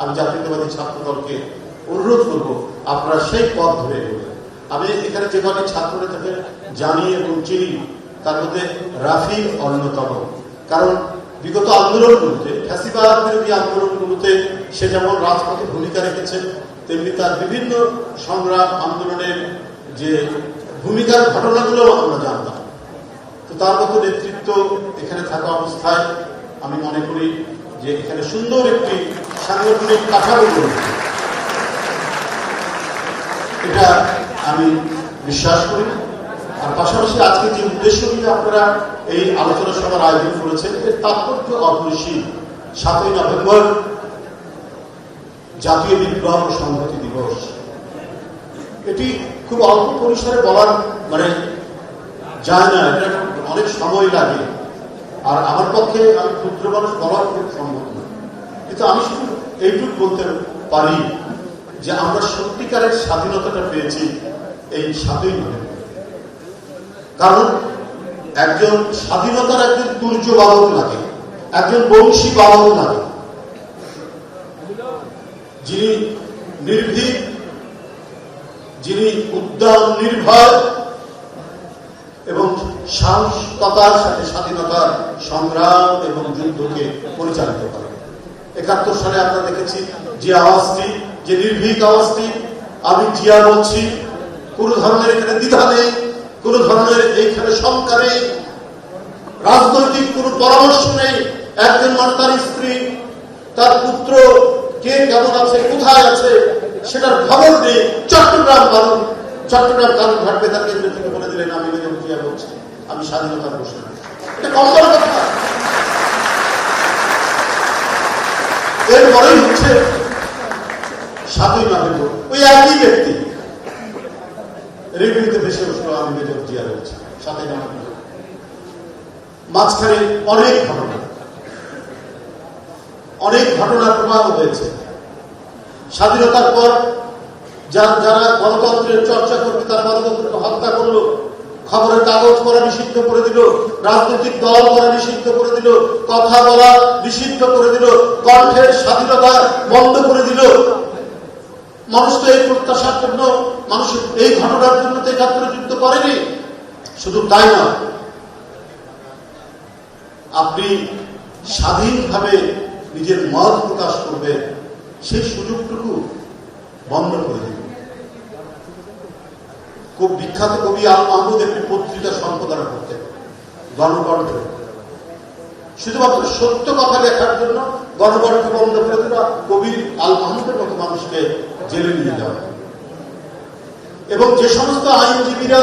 আমি জাতীয়তাবাদী ছাত্র দলকে অনুরোধ করব, আপনারা সেই পথ ধরে আমি এখানে যে কটি ছাত্র নেতাকে জানি এবং চিনি, তার মধ্যে রাফি অন্যতম। কারণ বিগত আন্দোলনগুলোতে, ফ্যাসিবাদ বিরোধী আন্দোলনগুলোতে সে যেমন রাজপথে ভূমিকা রেখেছে, তেমনি তার বিভিন্ন সংগ্রাম আন্দোলনের যে ভূমিকার ঘটনাগুলো আমরা জানতাম। তো তার মতো নেতৃত্ব এখানে থাকা অবস্থায় আমি মনে করি যে এখানে সুন্দর একটি সাংগঠনিক কাঠামো গড়ে এটা আমি বিশ্বাস করি আর পাশাপাশি আজকে যে উদ্দেশ্য নিয়ে আপনারা এই আলোচনা সভার আয়োজন করেছেন, এর তাৎপর্য অপরিসীম। সাতই নভেম্বর জাতীয় বিপ্লব সংহতি দিবস। এটি খুব অল্প পরিসরে বলার মানে যায় না, এটা অনেক সময় লাগে। আর আমার পক্ষে আমি ক্ষুদ্র মানুষ বলার খুব সম্ভব না। কিন্তু আমি শুধু এইটুকু বলতে পারি যে আমরা সত্যিকারের স্বাধীনতাটা পেয়েছি এই সাতই নভেম্বর। কারণ একজন স্বাধীনতার একজন তুর্য বাহক লাগে, একজন বংশী বাহক লাগে। যিনি নির্ভীক, যিনি উদ্যান নির্ভয় এবং সাহসতার সাথে স্বাধীনতার সংগ্রাম এবং যুদ্ধকে পরিচালিত করে একাত্তর সালে আমরা দেখেছি যে আওয়াজটি, যে নির্ভীক আওয়াজটি আমি জিয়া বলছি, কোন ধরনের এখানে দ্বিধা নেই, কোন ধরনের এইখানে শঙ্কা নেই, রাজনৈতিক কোন পরামর্শ নেই। একজন মানুষ তার স্ত্রী, তার পুত্র, কে কেমন আছে, কোথায় আছে, সেটার খবর নেই। চট্টগ্রাম কারণ চট্টগ্রাম কারণ ঘাট বেতার কেন্দ্র থেকে বলে দিলেন, আমি জিয়া বলছি, আমি স্বাধীনতার ঘোষণা এটা কম কথা। এরপরেই হচ্ছে নভেম্বর মাঝখানে অনেক ঘটনা। অনেক ঘটনার প্রভাব হয়েছে। স্বাধীনতার পর যা- যারা গণতন্ত্রের চর্চা করবে, তারা গণতন্ত্রকে হত্যা করল। খবরের কাগজ পড়া নিষিদ্ধ করে দিল, রাজনৈতিক দল করা নিষিদ্ধ করে দিল, কথা বলা নিষিদ্ধ করে দিল, কণ্ঠের স্বাধীনতা বন্ধ করে দিল। মানুষ তো এই প্রত্যাশার জন্য, মানুষ এই ঘটনার জন্য তো একাত্তরে যুদ্ধ করেনি। শুধু তাই না আপনি স্বাধীনভাবে নিজের মত প্রকাশ করবেন, সেই সুযোগটুকু বন্ধ করে দিন। খুব বিখ্যাত কবি আল মাহমুদ একটি পত্রিকা সম্পাদনা করতেন গণকণ্ঠ শুধুমাত্র সত্য কথা লেখার জন্য গণকণ্ঠ বন্ধ করে আর কবি আল মাহমুদের মতো মানুষকে জেলে নিয়ে যাওয়া। এবং যে সমস্ত আইনজীবীরা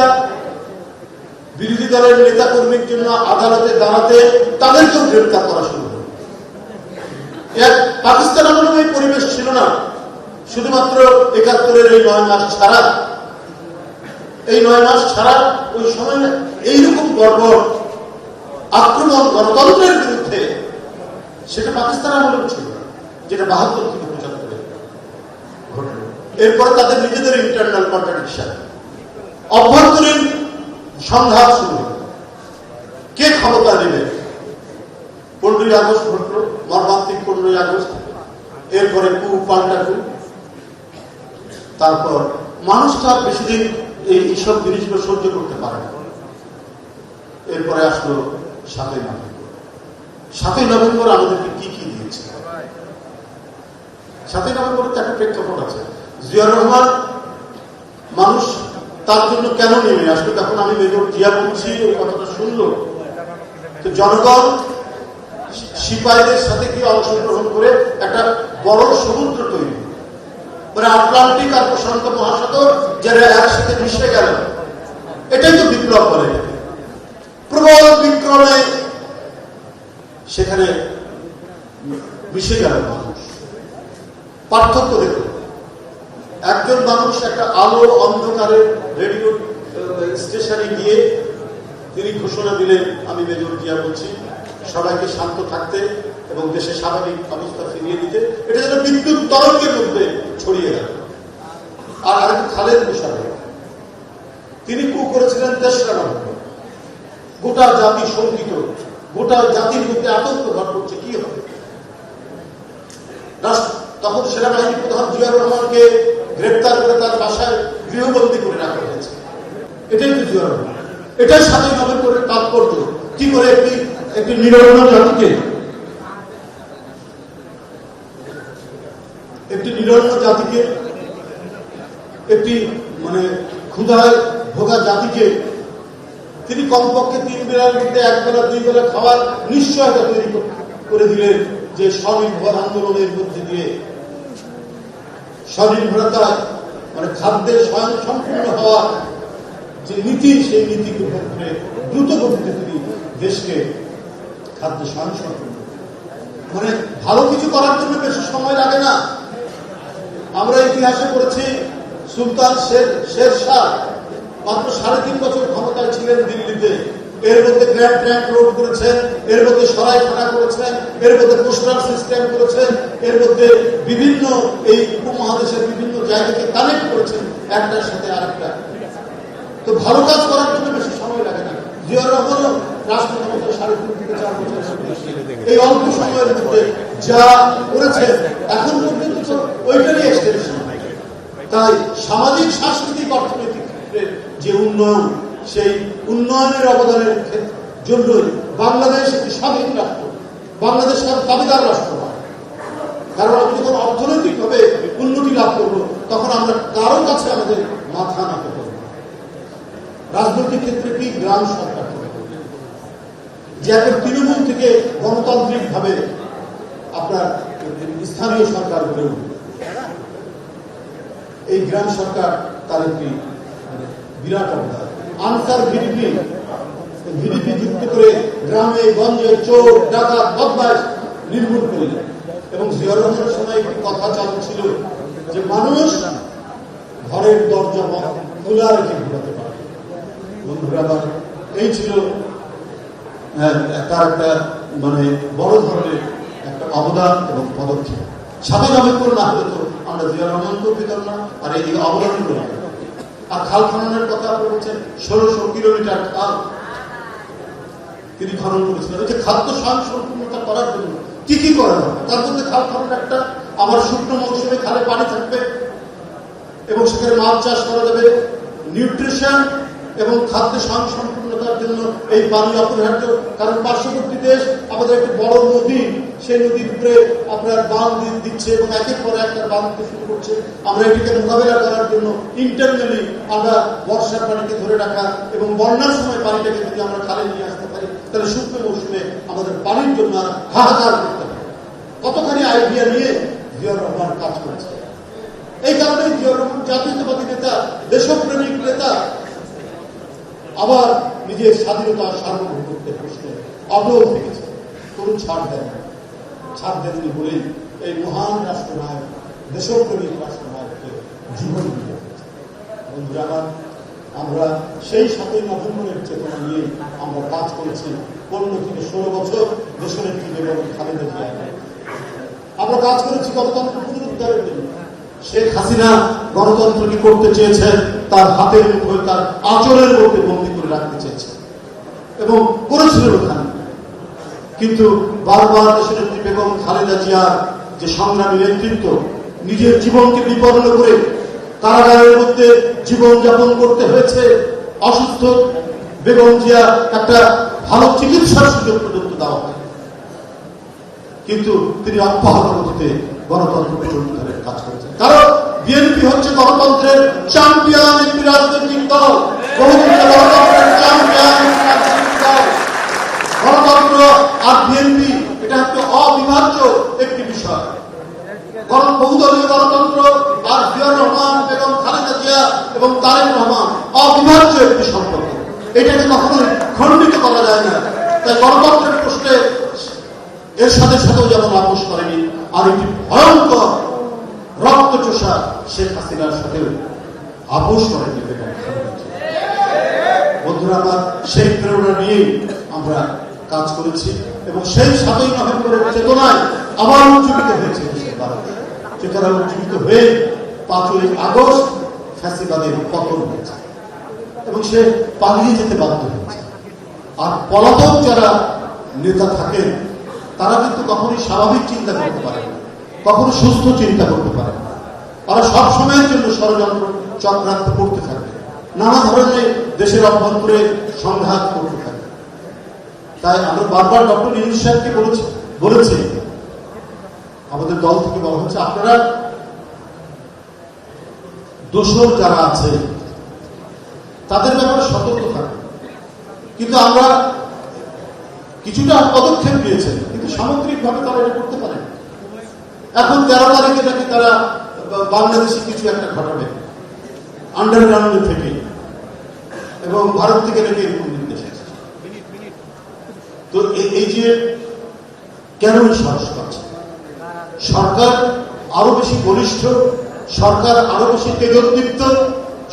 বিরোধী দলের নেতা কর্মীর জন্য আদালতে দাঁড়াতে তাদেরকেও গ্রেপ্তার করা শুরু এক পাকিস্তান আমলেও পরিবেশ ছিল না। শুধুমাত্র একাত্তরের এই নয় মাস ছাড়া এই নয় মাস ছাড়া ওই সময় এইরকম গর্ব আক্রমণ গণতন্ত্রের বিরুদ্ধে সেটা পাকিস্তান আমলেও ছিল, যেটা বাহাত্তর থেকে পঁচাত্তরে ঘটল এরপরে তাদের নিজেদের ইন্টারনাল কন্ট্রাডিকশন অভ্যন্তরীণ সংঘাত শুরু কে ক্ষমতা নেবে? পনেরোই আগস্ট ঘটল, মর্মান্তিক পনেরোই আগস্ট। এরপরে কু পাল্টা কু তারপর মানুষটা বেশি দিন এইসব জিনিসগুলো সহ্য করতে পারে না। এরপরে আসলো সাতই নভেম্বর। সাতই নভেম্বর আমাদেরকে কি কি দিয়েছে? সাতই নভেম্বর তো একটা প্রেক্ষাপট আছে। জিয়াউর রহমান মানুষ তার জন্য কেন নেমে আসবে তখন আমি মেজর জিয়া বলছি ওই কথাটা শুনলো। তো জনগণ সিপাহীদের সাথে কি অংশগ্রহণ করে একটা বড় সমুদ্র তৈরি। মানে আটলান্টিক আর প্রশান্ত মহাসাগর, যারা একসাথে মিশে গেল। এটাই তো বিপ্লব বলে। প্রবল বিক্রমে সেখানে মিশে গেল পার্থক্য দেখুন। একজন মানুষ একটা আলো অন্ধকারে রেডিও স্টেশনে গিয়ে তিনি ঘোষণা দিলেন, আমি মেজর জিয়া বলছি, সবাইকে শান্ত থাকতে এবং দেশের স্বাভাবিক অবস্থা ফিরিয়ে দিতে। এটা যেন বিদ্যুৎ তরঙ্গের মধ্যে ছড়িয়ে গেল আর আরেক খালেদ মুশারফ তিনি কু করেছিলেন তেসরা নভেম্বর গোটা জাতি শঙ্কিত। গোটা জাতির মধ্যে আতঙ্ক ঘট করছে, কি হবে? তখন সেনাবাহিনী প্রধান জিয়াউর রহমানকে গ্রেপ্তার করে তার বাসায় গৃহবন্দী করে রাখা হয়েছে। এটাই তো জিয়াউর রহমান। এটাই স্বাধীন নভেম্বরের তাৎপর্য। কি করে একটি একটি নিরন্ন জাতিকে একটি নিরন্ন জাতিকে, একটি মানে ক্ষুধায় ভোগা জাতিকে, তিনি কমপক্ষে তিন বেলার মধ্যে এক বেলা, দুই বেলা খাওয়ার নিশ্চয়তা তৈরি করে দিলেন যে স্বনির্ভর আন্দোলনের মধ্যে দিয়ে। স্বনির্ভরতা মানে খাদ্যের স্বয়ং সম্পূর্ণ হওয়া যে নীতি, সেই নীতিকে ক্ষেত্রে দ্রুত গতিতে তিনি দেশকে খাদ্য স্বয়ং সম্পূর্ণ মানে ভালো কিছু করার জন্য বেশি সময় লাগে না। আমরা ইতিহাসে পড়েছি সুলতান শের শের শাহ মাত্র সাড়ে তিন বছর ক্ষমতায় ছিলেন দিল্লিতে। এর মধ্যে গ্র্যান্ড ট্র্যাঙ্ক রোড করেছেন, এর মধ্যে সরাইখানা করেছেন, এর মধ্যে পোস্টাল সিস্টেম করেছেন, এর মধ্যে বিভিন্ন এই উপমহাদেশের বিভিন্ন জায়গাকে কানেক্ট করেছেন, একটার সাথে আরেকটা। তো ভালো কাজ করার জন্য বেশি সময় লাগে না। জিয়াউর রহমানও এই অল্প সময়ের মধ্যে যা করেছে, এখন পর্যন্ত ওইটারই এক্সটেনশন তাই সামাজিক, সাংস্কৃতিক অর্থনৈতিক যে উন্নয়ন, সেই উন্নয়নের অবদানের জন্যই বাংলাদেশ একটি স্বাধীন রাষ্ট্র, বাংলাদেশ দাবিদার রাষ্ট্র। কারণ আমরা যখন অর্থনৈতিকভাবে উন্নতি লাভ করব, তখন আমরা কারও কাছে আমাদের মাথা নাতে করব রাজনৈতিক ক্ষেত্রে কি? গ্রাম সরকার? যে এখন তৃণমূল থেকে গণতান্ত্রিক ভাবে আপনার স্থানীয় সরকার গড়ে উঠবে এই গ্রাম সরকার তার একটি মানে বিরাট অবদান। আনসার ভিডিপি ভিডিপি যুক্ত করে গ্রামে, গঞ্জে, চোর, ডাকাত বদমাস নির্মূল করলেন এবং রহমানের সময় একটি কথা চালু ছিল যে মানুষ ঘরের দরজা খোলা রেখে ঘুরাতে পারে। বন্ধুরা, এই ছিল তার একটা মানে বড় ধরনের একটা অবদান এবং পদক্ষেপ। সাথে নভেম্বর না হলে তো আমরা জিয়া রহমানকেও পেতাম না, আর এই অবদান করতাম আর খাল খননের কথা আপনি বলছেন, ষোলোশো কিলোমিটার খাল তিনি খনন করেছিলেন। যে খাদ্য স্বয়ং সম্পূর্ণতা করার জন্য। কি কি করা হবে তার মধ্যে খাল খনন একটা আমার শুকনো মৌসুমে খালে পানি থাকবে এবং সেখানে মাছ চাষ করা যাবে। নিউট্রিশন এবং খাদ্য স্বয়ং সম্পূর্ণতার জন্য এই পানি অপরিহার্য কারণ পার্শ্ববর্তী দেশ আমাদের একটি বড় নদী, সেই নদীর উপরে আপনার দি- দিচ্ছে এবং একের পর এক তার বাঁধ দিতে শুরু করছে। আমরা এটিকে মোকাবেলা করার জন্য ইন্টারনালি আমরা বর্ষার পানিকে ধরে রাখা এবং বন্যার সময় পানিটাকে যদি আমরা খালে নিয়ে আসতে পারি, তাহলে শুকনো মৌসুমে আমাদের পানির জন্য হাহাকার করতে হবে। কতখানি আইডিয়া নিয়ে জিয়াউর রহমান কাজ করেছে? এই কারণে জিয়াউর রহমান জাতীয়তাবাদী নেতা, দেশপ্রেমিক নেতা আবার নিজের স্বাধীনতা সার্বভৌমত্বের প্রশ্নে অটল থেকেছে তরুণ ছাড় দেন ছাড় দেননি বলেই এই মহান রাষ্ট্রনায়ক, দেশপ্রেমিক রাষ্ট্রনায়ককে জীবন বন্ধুরা আমার সেই সাতই নভেম্বরের চেতনা নিয়ে আমরা কাজ করেছি পনেরো থেকে ষোলো বছর দেশের একটি বেগম খালেদা আমরা কাজ করেছি গণতন্ত্র পুনরুদ্ধারের জন্য। শেখ হাসিনা গণতন্ত্রকে করতে চেয়েছেন, তার হাতের মুঠোয়, তার আচরের মধ্যে রাখতে চেয়েছেন এবং করেছিলেন ওখানে। কিন্তু বারবার দেশের বেগম খালেদা জিয়ার যে সংগ্রামী নেতৃত্ব নিজের জীবনকে বিপন্ন করে কারাগারের মধ্যে জীবন যাপন করতে হয়েছে, অসুস্থ বেগম জিয়া একটা ভালো চিকিৎসার সুযোগ পর্যন্ত দেওয়া হয়। কিন্তু তিনি অব্যাহত গতিতে গণতন্ত্র পুনরুদ্ধারের কাজ করেছেন। কারণ বিএনপি হচ্ছে গণতন্ত্রের চ্যাম্পিয়ন একটি রাজনৈতিক দল বহুদিন গণতন্ত্রের চ্যাম্পিয়ন একটি রাজনৈতিক দল গণতন্ত্র আর বিএনপি এটা হচ্ছে অবিভাজ্য একটি বিষয় গণ বহুদলীয় গণতন্ত্র আর জিয়াউর রহমান বেগম খালেদা জিয়া এবং তারেক রহমান অবিভাজ্য একটি সম্পর্ক এটাকে কখনোই খণ্ডিত করা যায় না তাই গণতন্ত্রের প্রশ্নে এর সাথে সাথেও যেমন আপোষ করেনি, আর একটি ভয়ঙ্কর রক্তচোষা শেখ হাসিনার সাথেও আপোষ করেনি। বন্ধুরা, আমার সেই প্রেরণা নিয়েই আমরা কাজ করেছি এবং সেই সাতই নভেম্বরের চেতনায় আবার উজ্জীবিত হয়েছে চেতনা উজ্জীবিত হয়ে পাঁচই আগস্ট ফ্যাসিবাদের পতন হয়েছে এবং সে পালিয়ে যেতে বাধ্য হয়েছে আর পলাতক যারা নেতা থাকেন, তারা কিন্তু কখনোই স্বাভাবিক চিন্তা করতে পারে না। কখনো সুস্থ চিন্তা করতে পারে না। ওরা সব সময়ের জন্য ষড়যন্ত্র চক্রান্ত করতে থাকে। নানা ধরনের দেশের অভ্যন্তরে সংঘাত করতে থাকে। তাই আমরা বারবার ডক্টর ইউনুস সাহেবকে বলেছি বলেছি, আমাদের দল থেকে বলা হচ্ছে, আপনারা দোষর যারা আছে, তাদের ব্যাপারে সতর্ক থাকবে কিন্তু আমরা কিছুটা পদক্ষেপ নিয়েছেন, কিন্তু সামগ্রিকভাবে তারা এটা করতে পারে এখন তেরো তারিখে নাকি তারা বাংলাদেশে কিছু একটা ঘটাবে আন্ডারগ্রাউন্ড থেকে, এবং ভারত থেকে নাকি এরকম নির্দেশ তো এই- যে কেন সাহস পাচ্ছে সরকার আরও বেশি বলিষ্ঠ, সরকার আরও বেশি তেজোদ্দীপ্ত,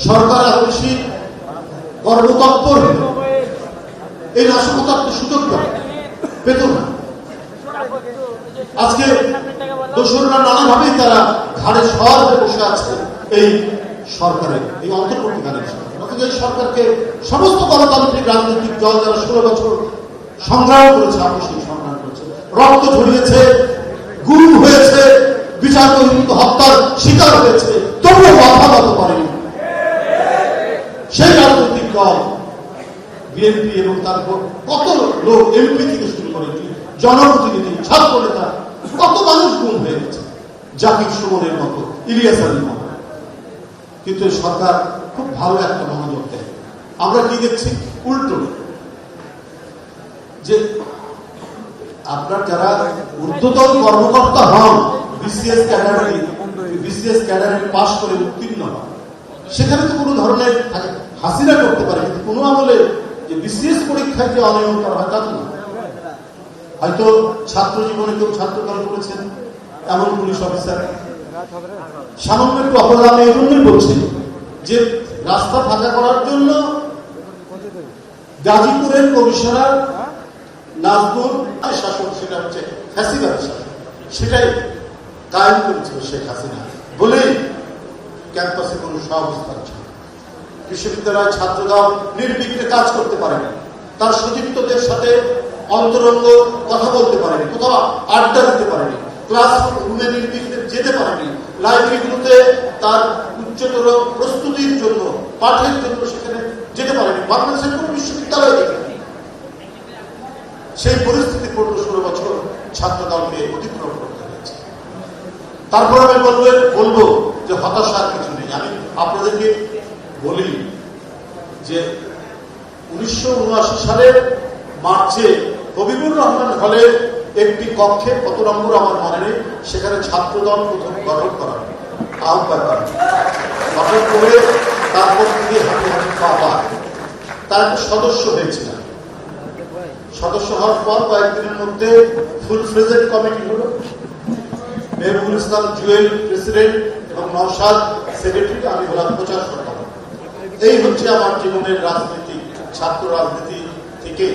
সরকার আরও বেশি কর্মতৎপর হলো। এই নাশকতা আপনি সুযোগ পান পেত না আজকে দোসররা নানাভাবেই তারা ঘাড়ে সর বসে আছে এই সরকারের এই অন্তর্বর্তীকালীন সরকার। অথচ এই সরকারকে সমস্ত গণতান্ত্রিক রাজনৈতিক দল যারা ষোলো বছর সংগ্রাম করেছে আপসিক সংগ্রাম করেছে, রক্ত ঝরিয়েছে, গুম হয়েছে, বিচার বহির্ভূত হত্যার শিকার হয়েছে, তবুও মাথা মত পারেনি সেই রাজনৈতিক দল বিএনপি এবং তার উপর কত লোক এমপি থেকে শুরু করে জনপ্রতিনিধি ছাত্র নেতা কত মানুষ গুম হয়ে গেছে? জাকির সুমনের মতো, ইলিয়াস আলীর মতো। কিন্তু সরকার খুব ভালো একটা মনোযোগ দেয়। আমরা কি দেখছি? উল্টো। যে আপনার যারা ঊর্ধ্বতন কর্মকর্তা হন, বিসিএস ক্যাডারে বিসিএস ক্যাডারে পাশ করে উত্তীর্ণ হন, সেখানে তো কোনো ধরনের হাসিনা করতে পারে, কিন্তু কোনো আমলে যে বিসিএস পরীক্ষায় যে অনিয়ম করা হয় তা হয়তো ছাত্র জীবনে কেউ ছাত্র দল করেছেন, এমন পুলিশ অফিসার। সামান্য একটু অপরাধ এই জন্যই বলছি যে রাস্তা ফাঁকা করার জন্য গাজীপুরের কমিশনার নাজমুল যে শাসন সেটা হচ্ছে শাসন সেটাই কায়েম করেছিল শেখ হাসিনা। বলেই ক্যাম্পাসে কোনো সহাবস্থান ছিল। বিশ্ববিদ্যালয়ের ছাত্রদল নির্বিঘ্নে কাজ করতে পারেনি তার সতীর্থদের সাথে অন্তরঙ্গ কথা বলতে পারেনি কোথাও আড্ডা দিতে পারেনি ক্লাস রুমে নির্বিঘ্নে যেতে পারেনি লাইব্রেরিগুলোতে তার উচ্চতর প্রস্তুতির জন্য, পাঠের জন্য সেখানে যেতে পারেনি বাংলাদেশের কোনো বিশ্ববিদ্যালয় যেখানে সেই পরিস্থিতি পড়ল ষোলো বছর ছাত্র দলকে অতিক্রম করতে হয়েছে। তারপর আমি বলব বলব যে হতাশার কিছু নেই। আমি আপনাদেরকে বলি যে উনিশশো সালের মার্চে হবিবুর রহমান হলের একটি কক্ষে কত নম্বর আমার মনে নেই, সেখানে ছাত্রদল প্রথম গঠন করা। আহ্বান করা। গঠন করে তারপর থেকে হাঁটু হাঁটু পাওয়া তার সদস্য হয়েছিলাম সদস্য হওয়ার পর কয়েকদিনের মধ্যে ফুল ফ্রেজেন্ট কমিটি হলো মেহবুল ইসলাম জুয়েল প্রেসিডেন্ট এবং নওশাদ সেক্রেটারি, আমি হলাম প্রচার সম্পাদক এই হচ্ছে আমার জীবনের রাজনীতি ছাত্র রাজনীতি থেকে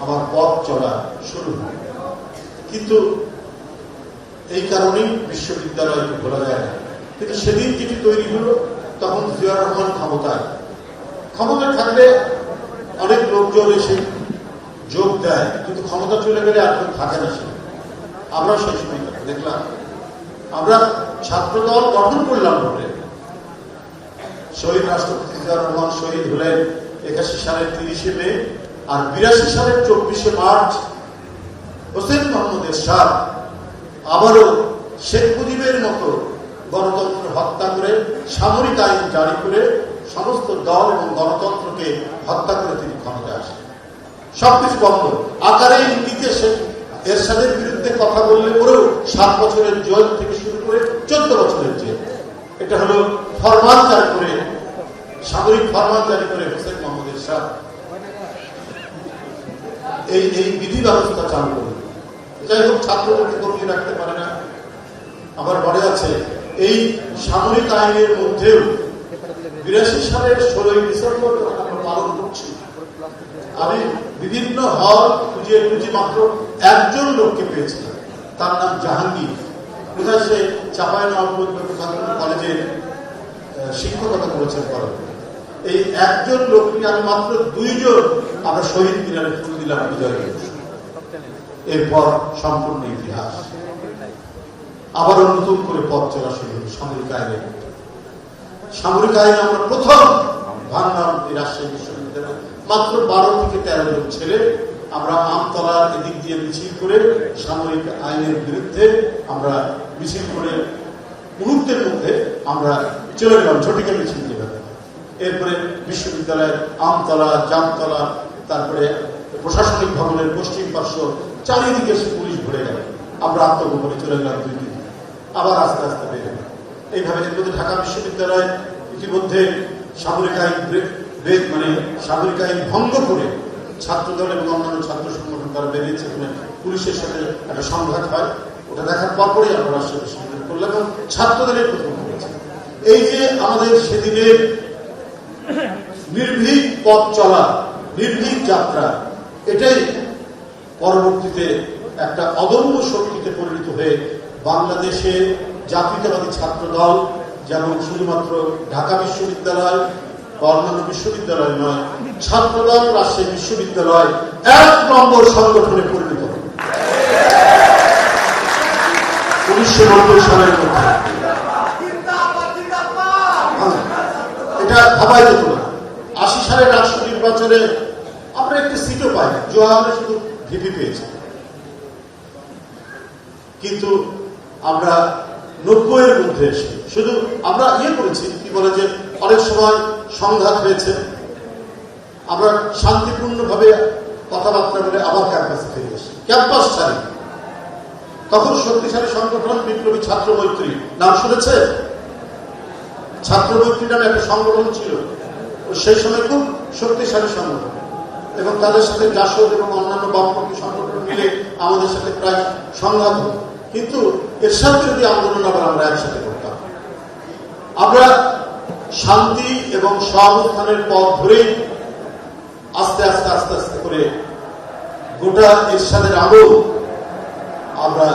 আমার পথ চলা শুরু। কিন্তু এই কারণেই বিশ্ববিদ্যালয়কে বলা যায় না। কিন্তু সেদিন যেটি তৈরি হলো, তখন জিয়াউর রহমান ক্ষমতায়। ক্ষমতা থাকলে অনেক লোকজন এসে যোগ দেয়, কিন্তু ক্ষমতা চলে গেলে আর কেউ থাকে না সে আমরা সেই সময় দেখলাম। আমরা ছাত্রদল গঠন করলাম বলে। শহীদ রাষ্ট্রপতি রহমান শহীদ হলেন একাশি সালের তিরিশে মে আর বিরাশি সালের চব্বিশে মার্চ হোসেন মোহাম্মদ এরশাদ আবারও শেখ মুজিবের মতো গণতন্ত্র হত্যা করে, সামরিক আইন জারি করে সমস্ত দল এবং গণতন্ত্রকে হত্যা করে তিনি ক্ষমতায় আসেন। সবকিছু বন্ধ। আকারে সে এরশাদের বিরুদ্ধে কথা বললে পরেও সাত বছরের জেল থেকে শুরু করে চোদ্দ বছরের জেল। এটা হলো ফরমান জারি করে সামরিক ফরমান জারি করে হোসেন মোহাম্মদ এরশাদ। এই এই বিধি ব্যবস্থা চালু করে যাই হোক ছাত্রদেরকে কমিয়ে রাখতে পারে না। আবার মনে আছে এই সামরিক আইনের মধ্যেও বিরাশি সালের ষোলোই ডিসেম্বর আমরা পালন করছি আমি বিভিন্ন হল খুঁজে খুঁজে মাত্র একজন লোককে পেয়েছিলাম। তার নাম জাহাঙ্গীর। কোথায় সে চাপায় নবাবগঞ্জ কলেজে আহ, শিক্ষকতা করেছেন পরে এই একজন লোককে আমি মাত্র দুইজন আমরা শহীদ মিনারে ফুল দিলাম বিজয় এরপর সম্পূর্ণ ইতিহাস। আবারও নতুন করে পথ চলা শুরু সামরিক আইনের সামরিক আইন আমরা প্রথম এই রাজশাহী বিশ্ববিদ্যালয়। মাত্র বারো থেকে তেরো জন ছেলে আমরা আমতলার এদিক দিয়ে মিছিল করে সামরিক আইনের বিরুদ্ধে আমরা মিছিল করে মুহূর্তের মধ্যে আমরা চলে গেলাম ঝটিকা মিছিল যেভাবে এরপরে বিশ্ববিদ্যালয়ের আমতলা, জামতলা, তারপরে প্রশাসনিক ভবনের পশ্চিম পার্শ্ব চারিদিকে পুলিশ ভরে গেল। আমরা আত্মগোপনে চলে গেলাম দুই দিন। আবার আস্তে আস্তে বেড়ে গেল। এইভাবে এর মধ্যে ঢাকা বিশ্ববিদ্যালয় ইতিমধ্যে সামরিক আইন ব্রেক মানে সামরিক আইন ভঙ্গ করে ছাত্রদল এবং অন্যান্য ছাত্র সংগঠন তারা বেরিয়েছে পুলিশের সাথে একটা সংঘাত হয়। ওটা দেখার পরপরই আমরা রাষ্ট্র বিশ্ববিদ্যালয় করলাম এবং ছাত্রদলের প্রথম এই যে আমাদের সেদিনের নির্ভীক পথ চলা, নির্ভীক যাত্রা, এটাই পরবর্তীতে একটা অদম্য শক্তিতে পরিণত হয়ে বাংলাদেশে জাতীয়তাবাদী ছাত্র দল যেমন শুধুমাত্র ঢাকা বিশ্ববিদ্যালয় বা অন্যান্য বিশ্ববিদ্যালয় নয়, ছাত্রদল রাজশাহী বিশ্ববিদ্যালয় এক নম্বর সংগঠনে পরিণত হ্যাঁ, এটা ভাবাই যেত না আশি রাষ্ট্র নির্বাচনে আমরা একটি সিটও পাই শুধু ভিপি পেয়েছি। কিন্তু আমরা নব্বইয়ের মধ্যে এসে শুধু আমরা ইয়ে করেছি কি বলে যে অনেক সময় সংঘাত হয়েছে। আমরা শান্তিপূর্ণভাবে কথাবার্তা বলে আবার ক্যাম্পাসে ফিরে এসেছি। ক্যাম্পাস ছাড়ি। তখন শক্তিশালী সংগঠন বিপ্লবী ছাত্র মৈত্রী। নাম শুনেছে? ছাত্র মৈত্রী নামে একটা সংগঠন ছিল। সেই সময় খুব শক্তিশালী সংগঠন। এবং তাদের সাথে জাসদ এবং অন্যান্য বামপন্থী সংগঠন মিলে আমাদের সাথে প্রায় সংঘাত কিন্তু এর সাথে যদি আন্দোলন আবার আমরা একসাথে করতাম। আমরা শান্তি এবং সহাবস্থানের পথ ধরেই আস্তে আস্তে আস্তে আস্তে করে গোটা এর সাথে আলো আমরা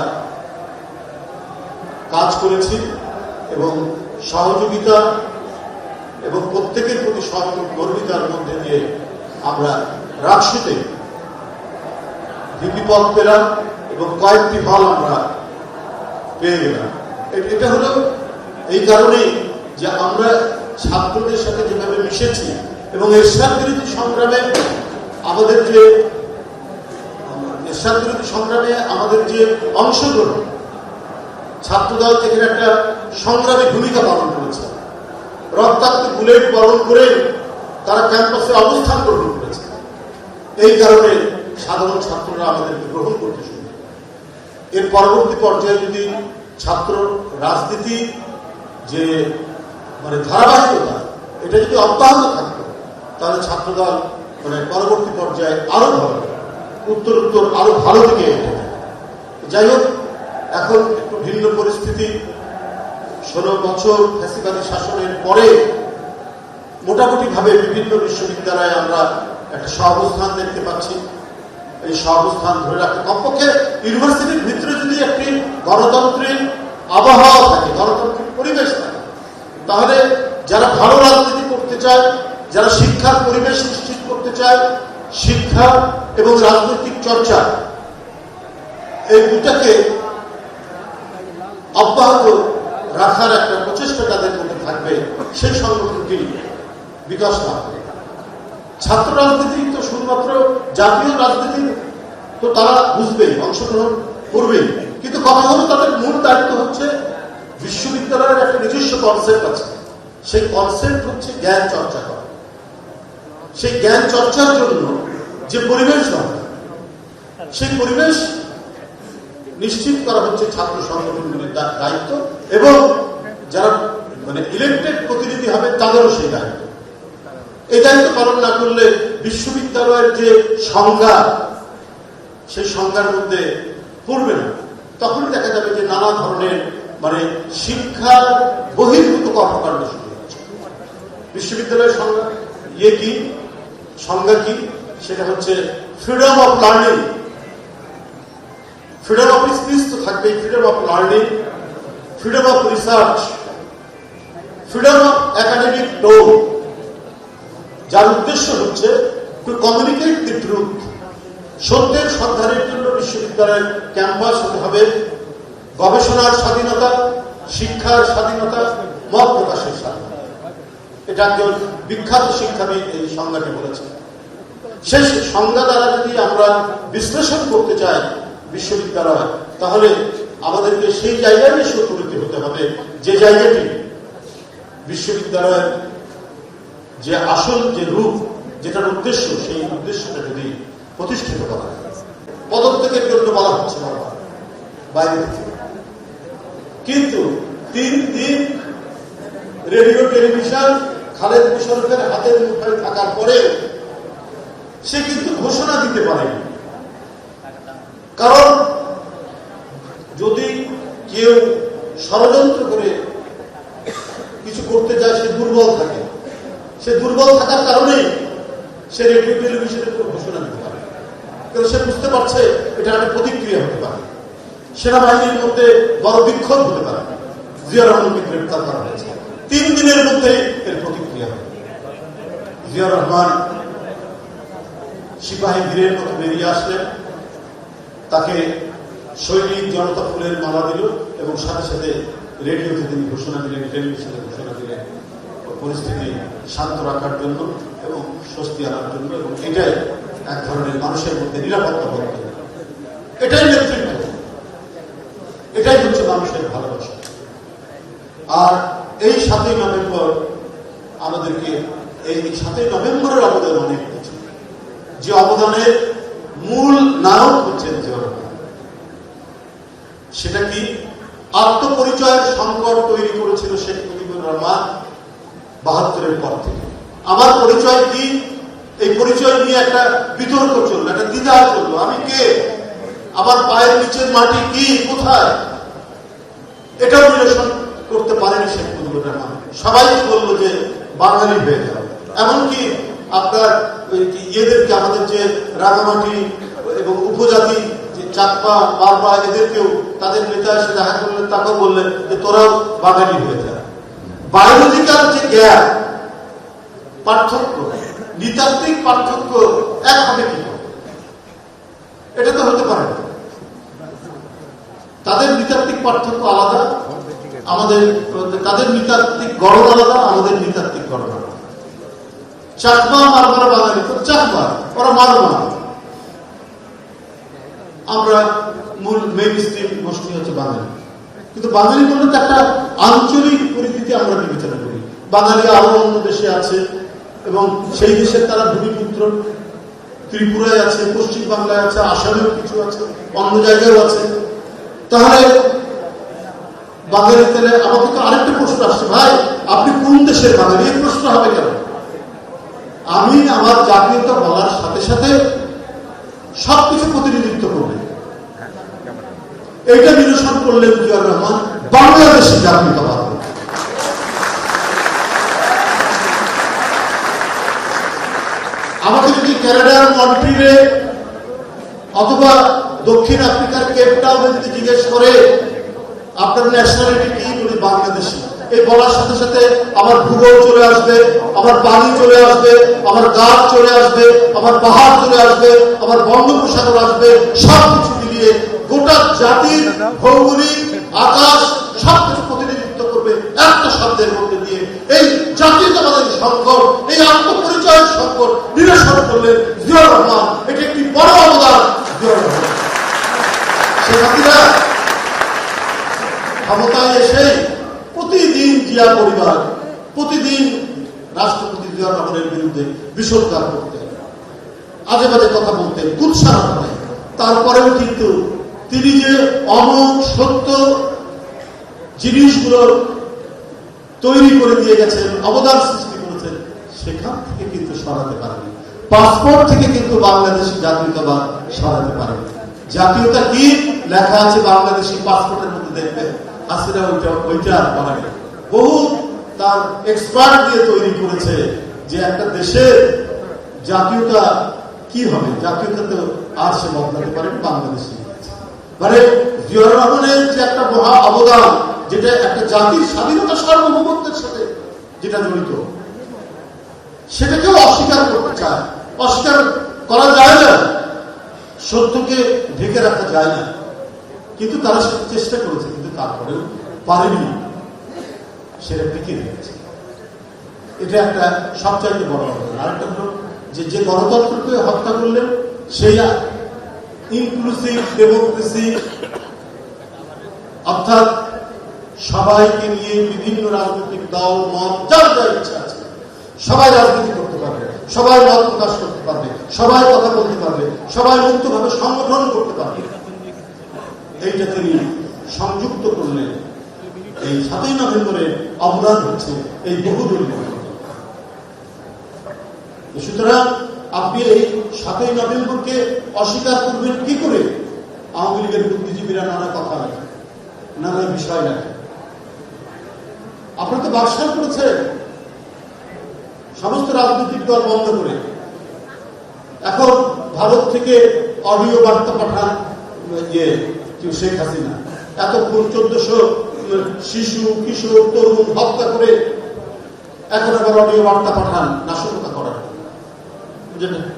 কাজ করেছি এবং সহযোগিতা এবং প্রত্যেকের প্রতি সহযোগিতার মধ্যে দিয়ে আমরা রাকসুতে ভিপি পদ পেলাম এবং কয়েকটি হল আমরা পেয়ে গেলাম। এটা হলো এই কারণেই যে আমরা ছাত্রদের সাথে যেভাবে মিশেছি এবং এরশাদ বিরোধী সংগ্রামে আমাদের যে বিরোধী সংগ্রামে আমাদের যে অংশগ্রহণ, ছাত্রদল এখানে একটা সংগ্রামী ভূমিকা পালন করেছে। রক্তাক্ত বুলেট বরণ করে তারা ক্যাম্পাসে অবস্থান গ্রহণ করেছে। এই কারণে সাধারণ ছাত্ররা আমাদেরকে গ্রহণ করতে শুরু। এর পরবর্তী পর্যায়ে যদি ছাত্র রাজনীতি যে মানে ধারাবাহিকতা, এটা যদি অব্যাহত থাকতো তাহলে ছাত্রদল মানে পরবর্তী পর্যায়ে আরও ভালো উত্তর উত্তর আরও ভালো দিকে যাই হোক, এখন একটু ভিন্ন পরিস্থিতি। ষোলো বছর ফ্যাসিবাদী শাসনের পরে মোটামুটি ভাবে বিভিন্ন বিশ্ববিদ্যালয়ে আমরা একটা সহাবস্থান দেখতে পাচ্ছি। এই সহাবস্থান ধরে রাখতে কমপক্ষে ইউনিভার্সিটির ভিতরে যদি একটি গণতন্ত্রের আবহাওয়া থাকে গণতান্ত্রিক পরিবেশ থাকে, তাহলে যারা ভালো রাজনীতি করতে চায়, যারা শিক্ষার পরিবেশ নিশ্চিত করতে চায় শিক্ষা এবং রাজনৈতিক চর্চা, এই দুটাকে অব্যাহত রাখার একটা প্রচেষ্টা তাদের মধ্যে থাকবে, সেই সংগঠনটি বিকাশ করে ছাত্র রাজনীতি তো শুধুমাত্র জাতীয় রাজনীতি তো তারা বুঝবেই, অংশগ্রহণ করবেই। কিন্তু কথা হলো তাদের মূল দায়িত্ব হচ্ছে বিশ্ববিদ্যালয়ের একটা নিজস্ব কনসেপ্ট আছে। সেই কনসেপ্ট হচ্ছে জ্ঞান চর্চা করা। সেই জ্ঞান চর্চার জন্য যে পরিবেশ দরকার সেই পরিবেশ নিশ্চিত করা হচ্ছে ছাত্র সংগঠনগুলির দা- দায়িত্ব এবং যারা মানে ইলেক্টেড প্রতিনিধি হবে তাদেরও সেই দায়িত্ব। এই দায়িত্ব পালন না করলে বিশ্ববিদ্যালয়ের যে সংজ্ঞা, সেই সংজ্ঞার মধ্যে পড়বে না। তখন দেখা যাবে যে নানা ধরনের মানে শিক্ষার বহির্ভূত কর্মকাণ্ড শুরু হচ্ছে। বিশ্ববিদ্যালয়ের সংজ্ঞা ইয়ে কি? সংজ্ঞা কি? সেটা হচ্ছে freedom of learning freedom of speech তো থাকবেই freedom of learning freedom of research freedom of academic tone যার উদ্দেশ্য হচ্ছে টু কমিউনিকেট দি ট্রুথ সত্যের সন্ধানের জন্য বিশ্ববিদ্যালয়ের ক্যাম্পাস হতে হবে। গবেষণার স্বাধীনতা, শিক্ষার স্বাধীনতা, মত প্রকাশের স্বাধীনতা। এটা বিখ্যাত শিক্ষাবিদ এই সংজ্ঞাটি বলেছেন। সেই সংজ্ঞা দ্বারা যদি আমরা বিশ্লেষণ করতে চাই বিশ্ববিদ্যালয়, তাহলে আমাদেরকে সেই জায়গায় এসে উপনীত হতে হবে, যে জায়গাটি বিশ্ববিদ্যালয়ের যে আসল যে রূপ, যেটার উদ্দেশ্য, সেই উদ্দেশ্যটা যদি প্রতিষ্ঠিত করা হয় পদত্যাগের জন্য বলা হচ্ছে বাইরে কিন্তু তিন দিন রেডিও, টেলিভিশন খালেদ মুশারফের হাতের মুঠোয় থাকার পরে সে কিন্তু ঘোষণা দিতে পারেনি। কারণ যদি কেউ ষড়যন্ত্র করে কিছু করতে যায় সে দুর্বল থাকে। সে দুর্বল থাকার কারণে সে রেডিও, টেলিভিশনের উপর ঘোষণা দিতে পারে। কিন্তু সে বুঝতে পারছে এটা একটা প্রতিক্রিয়া হতে পারে। সেনাবাহিনীর মধ্যে বড় বিক্ষোভ হতে পারে। জিয়া রহমানকে গ্রেপ্তার করা হয়েছে। তিন দিনের মধ্যে এর প্রতিক্রিয়া জিয়া রহমান সিপাহী বীরের মতো বেরিয়ে আসলেন। তাকে সৈনিক জনতা ফুলের মালা দিল এবং সাথে সাথে রেডিওতে তিনি ঘোষণা দিলেন, টেলিভিশনে ঘোষণা দিলেন পরিস্থিতি শান্ত রাখার জন্য এবং স্বস্তি আনার জন্য এবং এটাই এক ধরনের মানুষের মধ্যে নিরাপত্তা করে। এটাই নেতৃত্ব। এটাই হচ্ছে মানুষের ভালোবাসা। আর এই সাতই নভেম্বর আমাদেরকে এই সাতই নভেম্বরের অবদান অনেক কিছু যে অবদানের মূল নায়ক হচ্ছেন সেটা কি আত্মপরিচয়ের সংকট তৈরি করেছিল শেখ মুজিবুর রহমান? বাহাত্তরের পর থেকে। আমার পরিচয় কি? এই পরিচয় নিয়ে একটা বিতর্ক চলল, একটা দ্বিধা চলল। আমি কে? আমার পায়ের নিচের মাটি কি? কোথায়? এটাও নিরসন করতে পারেনি শেখ মুজিবুর রহমান সবাই বলল যে বাঙালি হয়ে যাবে এমনকি আপনার ইয়েদেরকে, আমাদের যে রাঙামাটি এবং উপজাতি যে চাকপা বারবা এদেরকেও তাদের নেতা এসে দেখা করলেন, তাকেও বললেন যে তোরাও বাঙালি হয়ে যা। বায়োলজিক্যাল যে জ্ঞান, পার্থক্য, নৃতাত্ত্বিক পার্থক্য এক হবে কি এটা তো হতে পারে তাদের নৃতাত্ত্বিক পার্থক্য আলাদা। আমাদের তাদের নৃতাত্ত্বিক গড়ন আলাদা, আমাদের নৃতাত্ত্বিক গড়ন আলাদা। চাকমা, মারমারা বাঙালি, তো চাকমা, ওরা মারমা। আমরা মূল মেইন স্ট্রিম গোষ্ঠী হচ্ছে বাঙালি। কিন্তু বাঙালি বলতে একটা আঞ্চলিক পরিস্থিতি আমরা বিবেচনা করি। বাঙালি আরও অন্য দেশে আছে, এবং সেই দেশের তারা ভূমিপুত্র। ত্রিপুরায় আছে পশ্চিম বাংলায় আছে, আসামেও কিছু আছে, অন্য জায়গায়ও আছে। তাহলে বাঙালি তাহলে আমাকে তো আরেকটা প্রশ্ন আসছে, ভাই, আপনি কোন দেশের বাঙালি? এই প্রশ্ন হবে কেন? আমি আমার জাতীয়তা বলার সাথে সাথে সবকিছু প্রতিনিধিত্ব করবে। এইটা নিরসন করলেন জিয়াউর রহমান বাংলাদেশের জাতীয়তাবাদ আমাকে যদি ক্যানাডার মন্ট্রিলে অথবা দক্ষিণ আফ্রিকার কেপ টাউনে যদি জিজ্ঞেস করে আপনার ন্যাশনালিটি কি বলি বাংলাদেশি? এই বলার সাথে সাথে আমার ভূগোল চলে আসবে, আমার পানি চলে আসবে, আমার গাছ চলে আসবে, আমার পাহাড় চলে আসবে, আমার বঙ্গোপসাগর আসবে সব কিছু মিলিয়ে গোটা জাতির ভৌগোলিক, আকাশ, সবকিছু প্রতিনিধিত্ব করবে একটা শব্দের মধ্যে দিয়ে। এই জাতীয়তাবাদের সংকট, এই আত্মপরিচয়ের সংকট নিরসন করলেন জিয়া রহমান, এটি একটি বড় অবদান জিয়া রহমান। সে ক্ষমতায় এসে প্রতিদিন জিয়া পরিবার, প্রতিদিন রাষ্ট্রপতি জিয়া রহমানের বিরুদ্ধে বিষোদ্গার করতেন। আজে বাজে কথা বলতেন কুৎসার করেন তারপরেও কিন্তু তিনি যে অমোঘ, সত্য জিনিসগুলো তৈরি করে দিয়ে গেছেন, অবদান সৃষ্টি করেছেন, সেখান থেকে কিন্তু সরাতে পারেনি। পাসপোর্ট থেকে কিন্তু বাংলাদেশি জাতীয়তাবাদ সরাতে পারেনি। জাতীয়তা কি? লেখা আছে বাংলাদেশি পাসপোর্টের মধ্যে দেখবেন। হাসিনা ওইটা দেশের জাতীয়তা মানে অবদান, যেটা একটা স্বাধীনতা সাথে যেটা সেটাকেও অস্বীকার করতে চায়। অস্বীকার করা যায় না। সত্যকে ঢেকে রাখা যায় না। কিন্তু তারা চেষ্টা করেছে। তারপরেও পারেনি। সেটা টিকে রেখেছে এটা একটা সবচাইতে বড় ঘটনা আরেকটা হলো যে যে গণতন্ত্রকে হত্যা করলেন সেই ইনক্লুসিভ ডেমোক্রেসি অর্থাৎ সবাইকে নিয়ে বিভিন্ন রাজনৈতিক দল, মত, যার যা ইচ্ছা আছে, সবাই রাজনীতি করতে পারবে, সবাই মত প্রকাশ করতে পারবে, সবাই কথা বলতে পারবে, সবাই মুক্তভাবে সংগঠন করতে পারবে। এইটা তিনি সংযুক্ত করলেন এই সাতই নভেম্বরে অবদান হচ্ছে এই বহুদলীয় সুতরাং আপনি এই সাতই নভেম্বরকে অস্বীকার করবেন কি করে? আওয়ামী লীগের বুদ্ধিজীবীরা নানা কথা রাখে নানা বিষয় রাখে আপনারা তো বাকশাল করেছে সমস্ত রাজনৈতিক দল বন্ধ করে। এখন ভারত থেকে অডিও বার্তা পাঠান ইয়ে শেখ হাসিনা। এতক্ষণ চোদ্দশো শিশু, কিশোর, তরুণ হত্যা করে এখন আবার অডিও বার্তা পাঠান, নাশকতা করার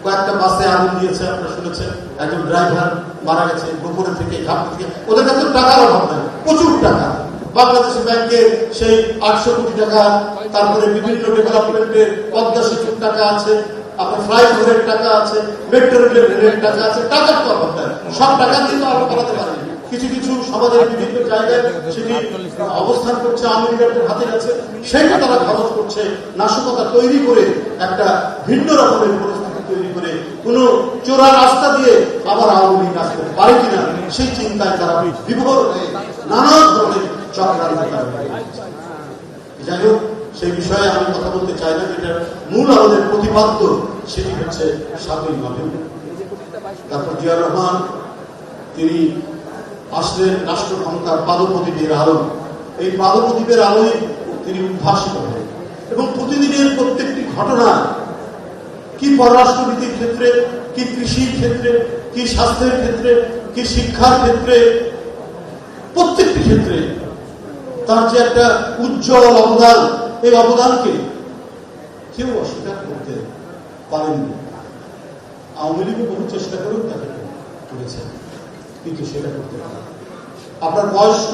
কয়েকটা বাসে আগুন দিয়েছে, আপনারা শুনেছেন? একজন ড্রাইভার মারা গেছে থেকে থেকে। ওদের কাছে টাকার অভাব প্রচুর টাকা। বাংলাদেশ ব্যাংকের সেই আটশো কোটি টাকা, তারপরে বিভিন্ন ডেভেলপমেন্টের পদ্মা সেতুর টাকা আছে, আপনার ফ্লাইওভারের টাকা আছে, মেট্রো রেলের টাকা আছে, টাকার তো অভাব সব টাকা দিয়ে তো আমরা করাতে পারি কিছু কিছু সমাজের বিভিন্ন জায়গায় সেটি অবস্থান করছে আমেরিকার হাতে আছে সেটা তারা খরচ করছে, নাশকতা তৈরি করে একটা ভিন্ন রকমের পরিস্থিতি তৈরি করে, কোন চোরা রাস্তা দিয়ে আবার আওয়ামী লীগ আসতে পারে কিনা, সেই চিন্তায় তারা বিভোর নানা ধরনের চক্রান্ত। যাই হোক, সেই বিষয়ে আমি কথা বলতে চাই না যেটা মূল আমাদের প্রতিপাদ্য, সেটি হচ্ছে সাতই নভেম্বর তারপর জিয়া রহমান, তিনি আসলেন রাষ্ট্র ক্ষমতার পাদপ্রদীপের আলো এই পাদপ্রদীপের আলোয় তিনি উদ্ভাসিত হলেন। এবং প্রতিদিনের প্রত্যেকটি ঘটনা কি পররাষ্ট্রনীতির ক্ষেত্রে, কি কৃষির ক্ষেত্রে, কি স্বাস্থ্যের ক্ষেত্রে, কি শিক্ষার ক্ষেত্রে, প্রত্যেকটি ক্ষেত্রে তার যে একটা উজ্জ্বল অবদান, এই অবদানকে কেউ অস্বীকার করতে পারেননি। আওয়ামী লীগও বহু চেষ্টা করেও তাকে করেছে কিন্তু সেটা করতে পারে না। আপনার বয়স্ক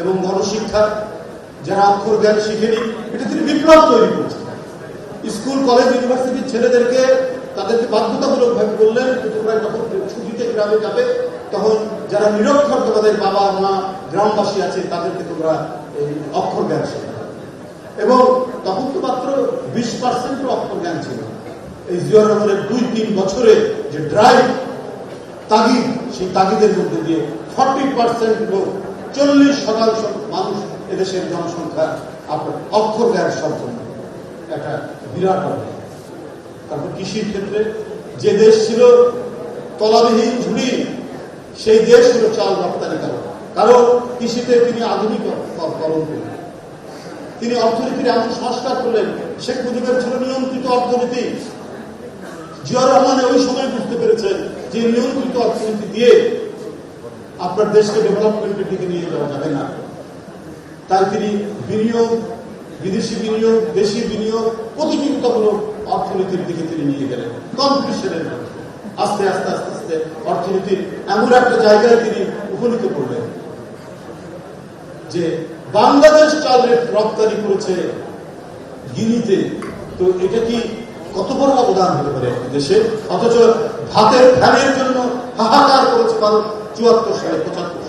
এবং গণশিক্ষা যারা অক্ষর জ্ঞান শিখেনি, এটা তিনি বিপ্লব তৈরি করছেন। স্কুল, কলেজ ইউনিভার্সিটির ছেলেদেরকে তাদেরকে বাধ্যতামূলক ভাবে বললেন তোমরা যখন ছুটিতে গ্রামে যাবে, তখন যারা নিরক্ষর তোমাদের বাবা, মা, গ্রামবাসী আছে, তাদেরকে তোমরা এই অক্ষর জ্ঞান শেখাবে এবং তখন তো মাত্র বিশ পার্সেন্ট অক্ষর জ্ঞান ছিল। এই জিয়র রহমানের দুই তিন বছরে যে ড্রাইভ তাগিদ, সেই তাগিদের মধ্যে দিয়ে ফর্টি পার্সেন্ট লোক চল্লিশ শতাংশ মানুষ এদেশের জনসংখ্যা আপনার অক্ষর জ্ঞান সম্পন্ন একটা বিরাট অবদান তারপর কৃষির ক্ষেত্রে যে দেশ ছিল তলাবিহীন ঝুড়ি, সেই দেশ ছিল চাল রপ্তানি কারণ কারণ কৃষিতে তিনি আধুনিকরণ করলেন তিনি অর্থনীতির এমন সংস্কার করলেন, শেখ মুজিবের ছিল নিয়ন্ত্রিত অর্থনীতি। জিয়া রহমান ওই সময় বুঝতে পেরেছেন যে নিয়ন্ত্রিত অর্থনীতি দিয়ে আপনার দেশকে ডেভেলপমেন্টের দিকে নিয়ে যাওয়া যাবে না। তাই তিনি বিনিয়োগ, বিদেশি বিনিয়োগ, দেশি বিনিয়োগ, প্রতিযোগিতামূলক অর্থনীতির দিকে তিনি নিয়ে গেলেন। কম্পিটিশনের আস্তে আস্তে আস্তে আস্তে অর্থনীতির এমন একটা জায়গায় তিনি উপনীত করলেন যে বাংলাদেশ চাল রপ্তানি করেছে গিনিতে। তো এটা কি কত বড় অবদান হতে পারে দেশে? অথচ ভাতের ফ্যানের জন্য হাহাকার করেছে ভারত। চুয়াত্তর সালে পঁচাত্তর